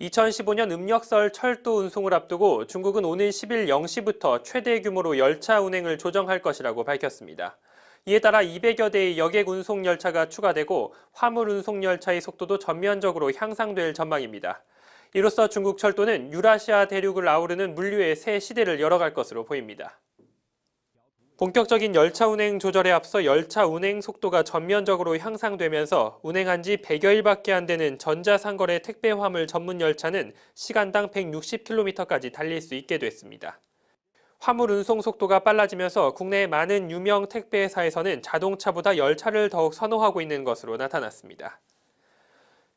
2015년 음력설 철도 운송을 앞두고 중국은 오는 10일 0시부터 최대 규모로 열차 운행을 조정할 것이라고 밝혔습니다. 이에 따라 200여 대의 여객 운송 열차가 추가되고 화물 운송 열차의 속도도 전면적으로 향상될 전망입니다. 이로써 중국 철도는 유라시아 대륙을 아우르는 물류의 새 시대를 열어갈 것으로 보입니다. 본격적인 열차 운행 조절에 앞서 열차 운행 속도가 전면적으로 향상되면서 운행한 지 100여일 밖에 안 되는 전자상거래 택배 화물 전문 열차는 시간당 160km까지 달릴 수 있게 됐습니다. 화물 운송 속도가 빨라지면서 국내 많은 유명 택배사에서는 자동차보다 열차를 더욱 선호하고 있는 것으로 나타났습니다.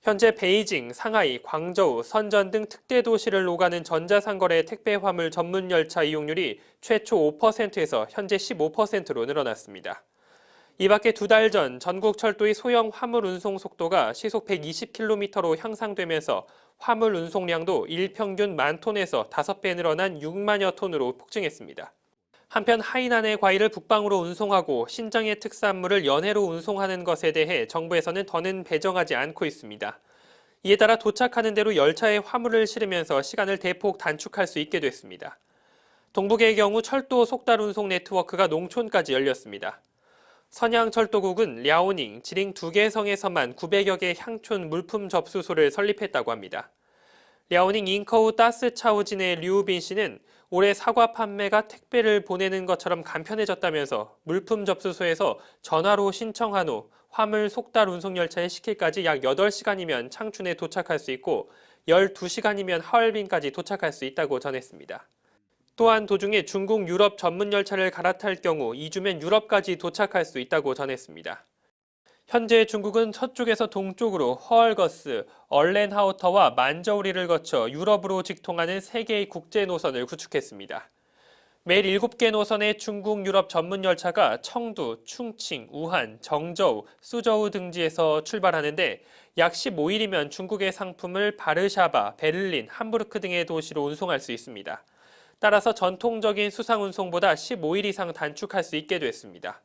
현재 베이징, 상하이, 광저우, 선전 등 특대 도시를 오가는 전자상거래 택배 화물 전문 열차 이용률이 최초 5%에서 현재 15%로 늘어났습니다. 이 밖에 두 달 전 전국 철도의 소형 화물 운송 속도가 시속 120km로 향상되면서 화물 운송량도 일평균 만 톤에서 5배 늘어난 6만여 톤으로 폭증했습니다. 한편 하이난의 과일을 북방으로 운송하고 신정의 특산물을 연해로 운송하는 것에 대해 정부에서는 더는 배정하지 않고 있습니다. 이에 따라 도착하는 대로 열차에 화물을 실으면서 시간을 대폭 단축할 수 있게 됐습니다. 동북의 경우 철도 속달 운송 네트워크가 농촌까지 열렸습니다. 선양철도국은 랴오닝, 지링 두 개 성에서만 900여 개 향촌 물품 접수소를 설립했다고 합니다. 랴오닝 잉커우 따스 차오진의 류빈 씨는 올해 사과 판매가 택배를 보내는 것처럼 간편해졌다면서 물품 접수소에서 전화로 신청한 후 화물 속달 운송 열차에 시킬까지 약 8시간이면 창춘에 도착할 수 있고 12시간이면 하얼빈까지 도착할 수 있다고 전했습니다. 또한 도중에 중국 유럽 전문 열차를 갈아탈 경우 2주면 유럽까지 도착할 수 있다고 전했습니다. 현재 중국은 서쪽에서 동쪽으로 허얼거스, 얼렌하우터와 만저우리를 거쳐 유럽으로 직통하는 3개의 국제 노선을 구축했습니다. 매일 7개 노선의 중국 유럽 전문 열차가 청두, 충칭, 우한, 정저우, 수저우 등지에서 출발하는데 약 15일이면 중국의 상품을 바르샤바, 베를린, 함부르크 등의 도시로 운송할 수 있습니다. 따라서 전통적인 수상 운송보다 15일 이상 단축할 수 있게 됐습니다.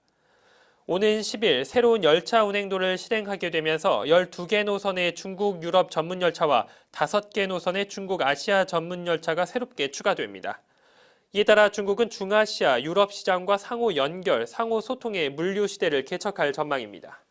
오는 10일 새로운 열차 운행도를 실행하게 되면서 12개 노선의 중국 유럽 전문 열차와 5개 노선의 중국 아시아 전문 열차가 새롭게 추가됩니다. 이에 따라 중국은 중아시아 유럽 시장과 상호 연결, 상호 소통의 물류 시대를 개척할 전망입니다.